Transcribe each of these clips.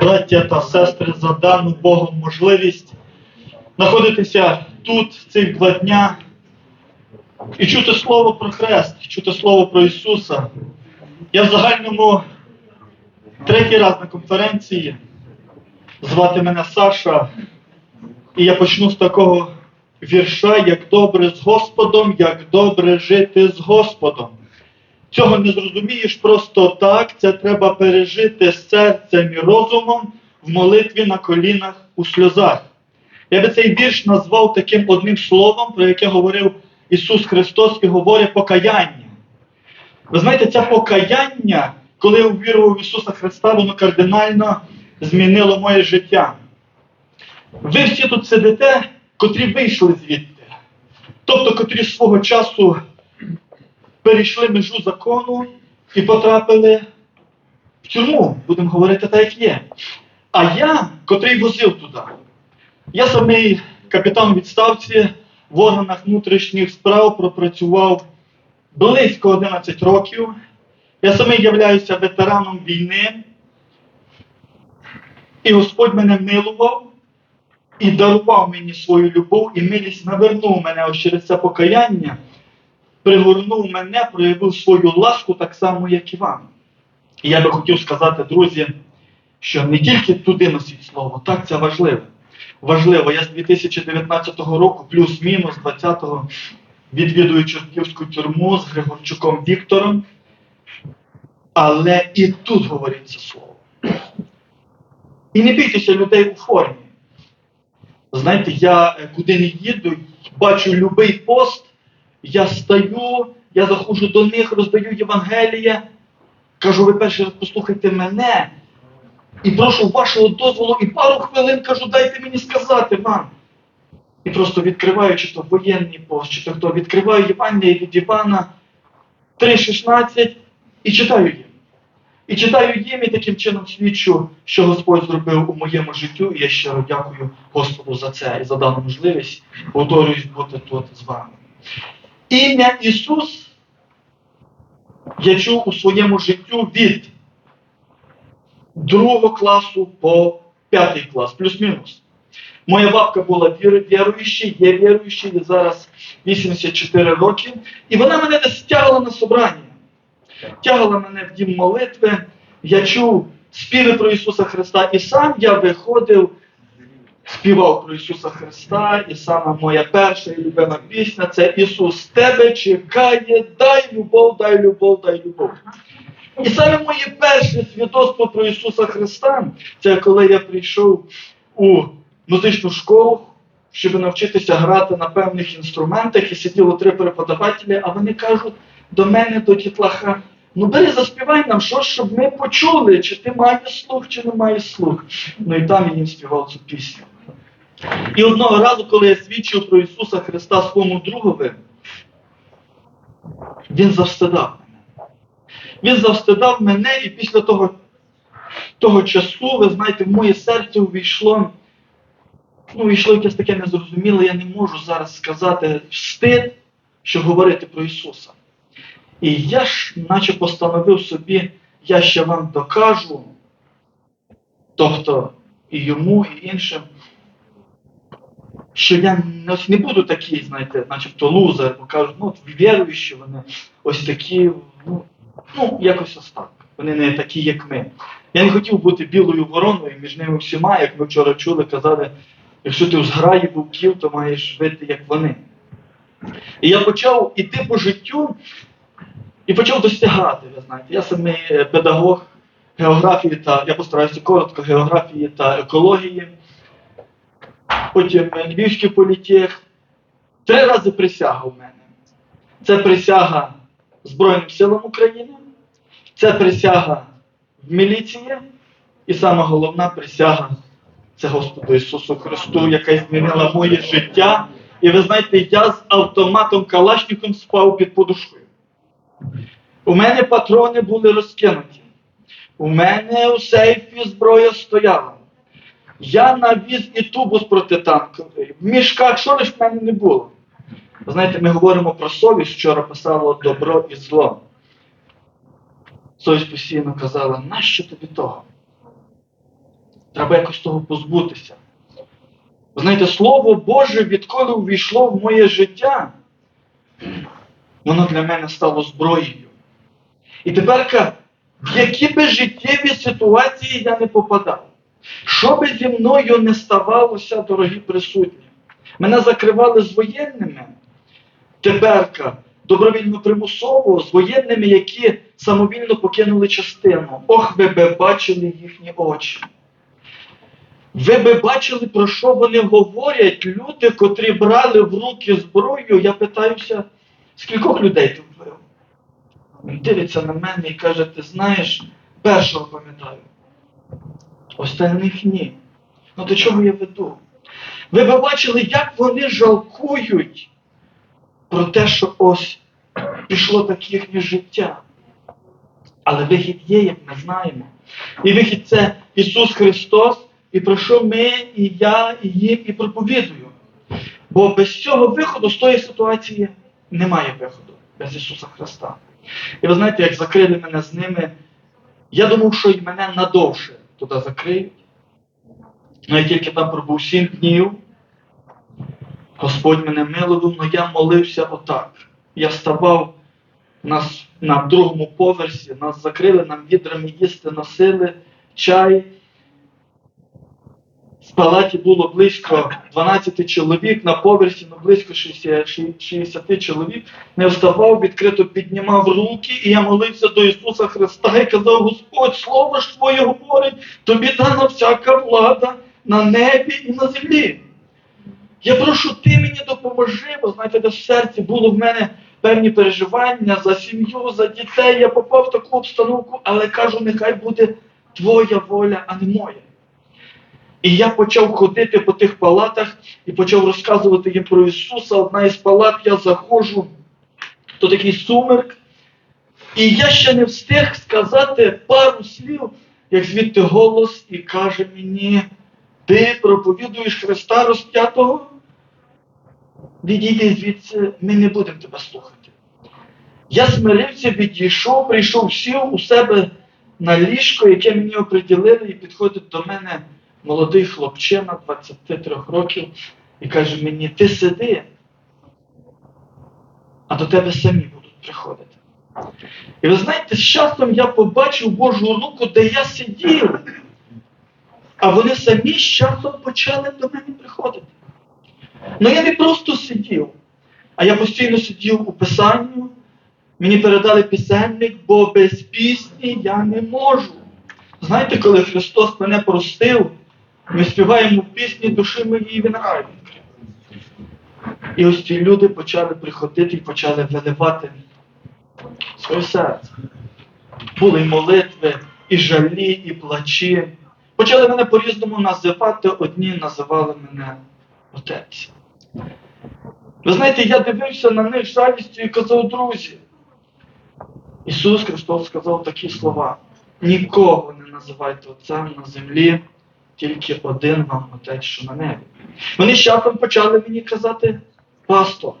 браття та сестри, за дану Богом можливість знаходитися тут в цих два дня і чути слово про Хрест, чути слово про Ісуса. Я в загальному третій раз на конференції. Звати мене Саша, і я почну з такого вірша, як добре з Господом, як добре жити з Господом. Цього не зрозумієш просто так. Це треба пережити серцем і розумом в молитві на колінах у сльозах. Я би цей вірш назвав таким одним словом, про яке говорив Ісус Христос і говорить покаяння. Ви знаєте, це покаяння, коли я увірував в Ісуса Христа, воно кардинально змінило моє життя. Ви всі тут сидите, котрі вийшли звідти. Тобто, котрі свого часу перейшли межу закону і потрапили в тюрму, будемо говорити так, як є. А я, котрий возив туди, я самий капітан відставці в органах внутрішніх справ пропрацював близько 11 років. Я самий являюся ветераном війни. І Господь мене милував і дарував мені свою любов, і милість навернув мене ось через це покаяння, пригорнув мене, проявив свою ласку так само, як і вам. І я би хотів сказати, друзі, що не тільки туди носіть слово, так це важливо. Важливо, я з 2019 року, плюс-мінус 20-го, відвідую Чортківську тюрму з Григорчуком Віктором. Але і тут говориться слово. І не бійтеся людей у формі. Знаєте, я е, куди не їду, бачу любий пост, я стаю, я заходжу до них, роздаю Євангеліє, кажу, ви раз послухайте мене. І прошу вашого дозволу, і пару хвилин кажу, дайте мені сказати вам. І просто відкриваю, чи то воєнний пост, чи то хто, відкриваю Євангеліє від Івана 3.16 і читаю їм. І читаю їм і таким чином свідчу, що Господь зробив у моєму життю, і я щиро дякую Господу за це і за дану можливість. Повторююсь бути тут з вами. Ім'я Ісус я чув у своєму життю від другого класу по п'ятий клас, плюс-мінус. Моя бабка була вір- віруюча, є віруючою, і зараз 84 роки. І вона мене десь тягала на собрання тягала мене в дім молитви, я чув співи про Ісуса Христа, і сам я виходив, співав про Ісуса Христа, і саме моя перша і любима пісня це Ісус тебе чекає, дай любов, дай любов, дай любов. І саме моє перше свідоцтво про Ісуса Христа це коли я прийшов у музичну школу, щоб навчитися грати на певних інструментах, і сиділо три преподавателі, а вони кажуть до мене, до дітлаха, ну бери заспівай нам щось, щоб ми почули, чи ти маєш слух, чи не маєш слух. Ну і там я їм співав цю пісню. І одного разу, коли я свідчив про Ісуса Христа своєму другові, він завстидав мене. Він завстидав мене, і після того, того часу, ви знаєте, в моє серце увійшло, ну, увійшло якесь таке незрозуміле, я не можу зараз сказати встид, щоб говорити про Ісуса. І я ж, наче постановив собі, я ще вам докажу, тобто і йому, і іншим, що я ось не буду такий, знаєте, начебто лузер, бо кажуть, ну, от віруючі вони ось такі, ну, ну, якось ось так. Вони не такі, як ми. Я не хотів бути білою вороною між ними всіма, як ми вчора чули, казали, якщо ти в зграї вовків, то маєш жити, як вони. І я почав іти по життю і почав досягати, ви знаєте. Я самий е, педагог географії та, я постараюся коротко, географії та екології. Потім Львівський політех. Три рази присяга у мене. Це присяга Збройним силам України, це присяга в міліції, і сама головна присяга це Господу Ісусу Христу, яка змінила моє життя. І ви знаєте, я з автоматом Калашником спав під подушкою. У мене патрони були розкинуті. У мене у сейфі зброя стояла. Я навіз і тубус протитанковий. В мішках що лиш в мене не було. Знаєте, ми говоримо про совість, вчора писало добро і зло. Совість постійно казала, нащо тобі того? Треба якось того позбутися. Знаєте, Слово Боже, відколи увійшло в моє життя, воно для мене стало зброєю. І тепер, в які би життєві ситуації я не попадав, що би зі мною не ставалося, дорогі присутні, мене закривали з воєнними, теперка добровільно примусово, з воєнними, які самовільно покинули частину. Ох, ви би бачили їхні очі. Ви би бачили, про що вони говорять, люди, котрі брали в руки зброю, я питаюся, скількох людей ти вбив? Він дивиться на мене і каже, ти знаєш, першого пам'ятаю. Остальних ні. Ну до чого я веду? Ви би бачили, як вони жалкують про те, що ось пішло так їхнє життя. Але вихід є, як ми знаємо. І вихід це Ісус Христос, і про що ми, і я, і їм, і проповідую. Бо без цього виходу з тої ситуації немає виходу, без Ісуса Христа. І ви знаєте, як закрили мене з ними, я думав, що і мене надовше туди закриють. Ну я тільки там пробув сім днів. Господь мене милував, але я молився отак. Я ставав нас на другому поверсі, нас закрили, нам відрами їсти носили, чай. В палаті було близько 12 чоловік, на поверсі ну, близько 60, 60 чоловік. Не вставав, відкрито піднімав руки, і я молився до Ісуса Христа і казав, Господь, Слово ж Твоє говорить, тобі дана всяка влада на небі і на землі. Я прошу, ти мені допоможи, бо знаєте, де в серці було в мене певні переживання за сім'ю, за дітей. Я попав в таку обстановку, але кажу, нехай буде твоя воля, а не моя. І я почав ходити по тих палатах і почав розказувати їм про Ісуса. Одна із палат я заходжу, то такий сумерк. І я ще не встиг сказати пару слів, як звідти голос і каже мені, ти проповідуєш Христа розп'ятого? Відійди звідси, ми не будемо тебе слухати. Я смирився, відійшов, прийшов, сів у себе на ліжко, яке мені оприділили, і підходить до мене молодий хлопчина 23 років і каже мені, ти сиди, а до тебе самі будуть приходити. І ви знаєте, з часом я побачив Божу руку, де я сидів, а вони самі з часом почали до мене приходити. Ну я не просто сидів, а я постійно сидів у писанню, мені передали пісенник, бо без пісні я не можу. Знаєте, коли Христос мене простив, ми співаємо пісні душі моєї він рай. І ось ці люди почали приходити і почали виливати своє серце. Були молитви, і жалі, і плачі. Почали мене по-різному називати, одні називали мене отець. Ви знаєте, я дивився на них жалістю і казав, друзі. Ісус Христос сказав такі слова: нікого не називайте отцем на землі, тільки один вам отець, що на небі. Вони з часом почали мені казати пастор.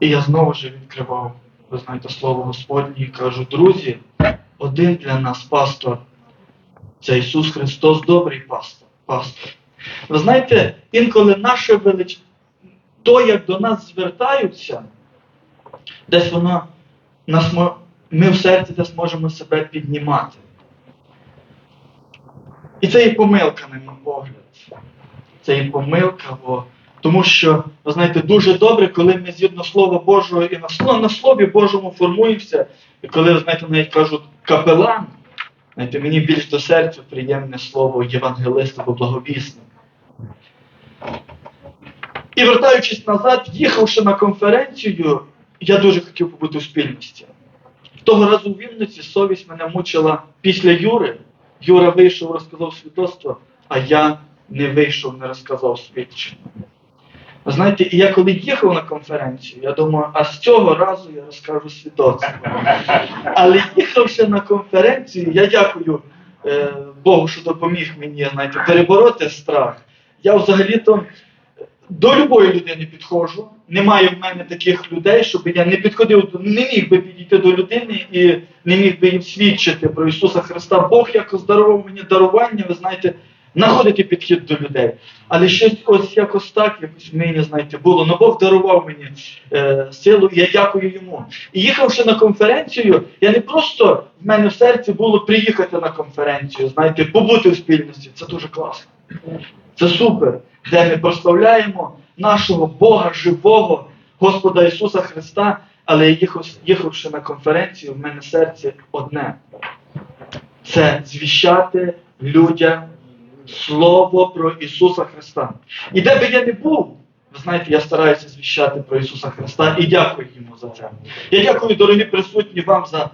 І я знову ж відкривав, ви знаєте, слово Господнє і кажу, друзі, один для нас пастор. Це Ісус Христос, добрий пастор. пастор. Ви знаєте, інколи наше велич... то, як до нас звертаються, десь воно нас ми в серці десь можемо себе піднімати. І це і помилка, на мій погляд. Це і помилка, бо тому що, ви знаєте, дуже добре, коли ми згідно Слова Божого і на, на Слові Божому формуємося, і коли, знаєте, навіть кажуть капелан, знаєте, мені більш до серця приємне слово євангелист або благовісник. І вертаючись назад, їхавши на конференцію, я дуже хотів побути в спільності. Того разу в Вінниці совість мене мучила після Юри. Юра вийшов, розказав свідоцтво, а я не вийшов, не розказав свідчення. Знаєте, і я коли їхав на конференцію, я думаю, а з цього разу я розкажу свідоцтво. Але їхавши на конференцію, я дякую е, Богу, що допоміг мені знаєте, перебороти страх. Я взагалі-то до любої людини підходжу, немає в мене таких людей, щоб я не підходив до не міг би підійти до людини і не міг би їм свідчити про Ісуса Христа. Бог якось дарував мені дарування, ви знаєте, знаходити підхід до людей. Але щось ось якось так, якось мені, знаєте, було. Ну Бог дарував мені е, силу, і я дякую йому. І їхавши на конференцію, я не просто в мене в серці було приїхати на конференцію, знаєте, побути в спільності. Це дуже класно. Це супер, де ми прославляємо нашого Бога живого, Господа Ісуса Христа, але їхавши на конференцію, в мене серце одне. Це звіщати людям Слово про Ісуса Христа. І де би я не був, ви знаєте, я стараюся звіщати про Ісуса Христа і дякую йому за це. Я дякую, дорогі присутні, вам за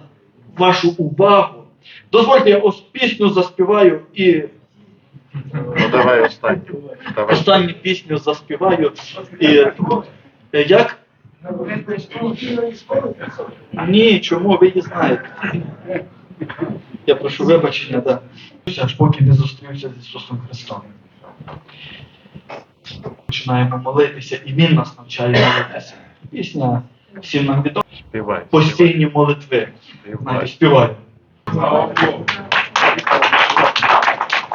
вашу увагу. Дозвольте, я ось пісню заспіваю і Ну давай останню. Давай. останню пісню заспіваю. І, е, як? Ні, чому ви її знаєте? Я прошу вибачення, да. аж поки не зустрівся з Ісусом Христом. Починаємо молитися, і Він нас навчає молитися. Пісня всім нам відома. Постійні молитви. Співай. Слава Богу.